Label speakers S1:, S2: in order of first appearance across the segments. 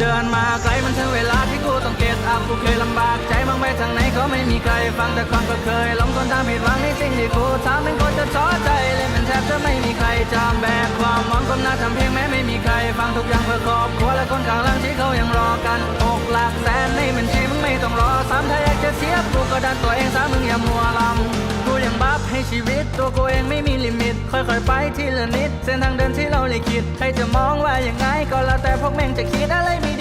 S1: เดินมาไกลมันถึงเวลาที่กูต้องเกตอัพกูเคยลำบากใจมองไปทางไหนก็ไม่มีใครฟังแต่ความก็เคยหลงทนทำผิดหวังในสิ่งที่กูทำเป็นคนจะท้อใจเลยมันแทบจะไม่มีใครจำแบกความหวังก้มหน้าทำเพลงแม้ไม่มีใครฟังทุกอย่างเพื่อครอบครัวและคนข้างหลังที่เขายังรอกันหกหลักแสนในบัญชีมึงไม่ต้องรอซ้ำถ้าอยากจะเสียกูก็ดันตัวเองซะมึงอย่ามัวลำกูยังบัฟให้ชีวิตตัวกูเองไม่มีลิมิต ค่อยๆไปทีละนิดเส้นทางเดินที่เราเลยคิดใครจะมองว่าอย่างไงก็แล้วแต่พวกแม่งจะคิดอะไรม่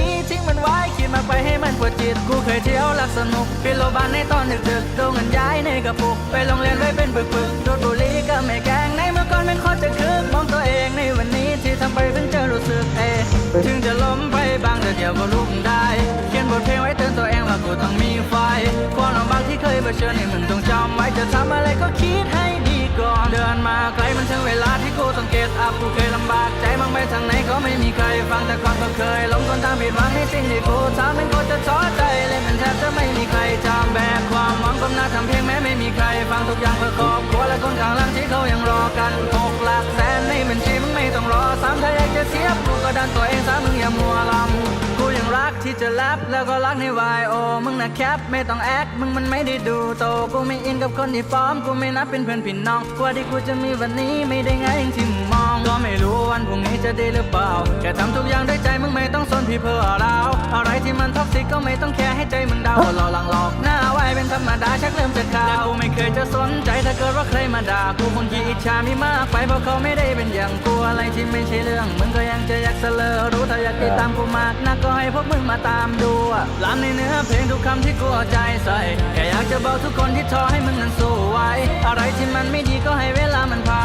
S1: มากไปให้มันปวดจิต กูเคยเที่ยวรักสนุกปิโลบานในตอนดึกๆโดนเงินย้ายในกระปุก ไปโรงเรียนไว้เป็นปึกๆโดดบุหรี่ก็ไม่แกงในเมื่อก่อนเป็นคนจะคึกมองตัวเองในวันนี้ที่ทำไปเพิ่งจะรู้สึกเอะถึงจะล้มไปบางแต่เดี๋ยวก็ลุกได้ เขียนบทเพลงไว้เตือนตัวเองว่ากูต้องมีไฟความลำบากที่เคยเผชิญให้มึงต้องจำไว้จะทำอะไรก็คิดให้ดีก่อนเดินมาไกลมันถึงเวลา ที่กูเกตอัพกูเคยลำบากใจมองไปทางไหนก็ไม่มีใครฟังแต่ก่อนก็เคยหลงทนทำผิดหวังในสิ่งที่กูทำเป็นคนจะท้อใจเลยมันแทบจะไม่มีใครจำแบกความหวังก้มหน้าทำเพลงแม้ไม่มีใคร ฟังทุกอย่างเพื่อครอบครัวและคนข้างหลังที่เขายังรอกันหกหลักแสนในบัญชีมึงไม่ต้องรอซ้ำถ้าอยากจะเสียบกูก็ดันตัวเองซะมึงอย่ามัวลำกูยังรักที่จะแรปแล้วก็รักในวายโอมึงนะแคปไม่ต้องแอคมึงมันไม่ได้ดูโตกูไม่อินกับคนที่ปลอมกูไม่นับเป็นเพื่อนพี่น้องกว่าที่กูจะมีวันนี้ไม่ได้ง่ายอย่างที่มึงมอง ก็ไม่รู้วันพรุ่งนี้จะดีหรือเปล่า แค่ทำทุกอย่างด้วยใจมึงไม่ต้องสนพี่เพื่อเราอะไรที่มันท็อกซิกก็ไม่ต้องแคร์ให้ใจมึงเดาวหล่อหลังหลอกหน้าไว้เป็นธรรมดาชักเริ่มจะขาวกูไม่เคยจะสนใจถ้าเกิดว่าใครมาด่ากูคนที่อิจฉามีมากไปเพราะเขาไม่ได้เป็นอย่างกูอะไรที่ไม่ใช่เรื่องมึงก็ยังจะอยากเสลอรู้ถ้าอยากติดตามกูมากนักก็ให้พวกมึงมาตามดูล้ำในเนื้อเพลงทุกคำที่กูเอาใจใส่แค่อยากจะบอกทุกคนที่ท้อให้มึงนั้นสู้ไว้ อะไรที่มันไม่ดีก็ให้เวลามันพาน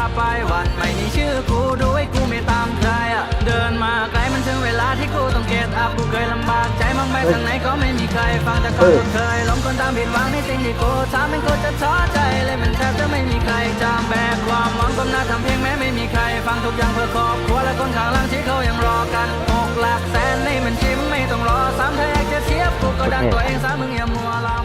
S1: เกตอัพกูเคยลำบากใจมองไปทางไหนก็ไม่มีใครฟังแต่ก็เคยล้มคนตามผิดหวังในสิ่งที่กูทำมันกูจะท้อใจเลยมันแทบจะไม่มีใครจำแบกความหวังก้มหน้าทำเพลงแม้ไม่มีใคร ฟังทุกอย่างเพื่อครอบครัวและคนข้างหลังที่เขายังรอกันหกหลักแสนในบัญชีมึงไม่ต้องรอซ้ำถ้าอยากจะเสียบกูก็ดันตัวเองซะมึงอย่ามัวลำ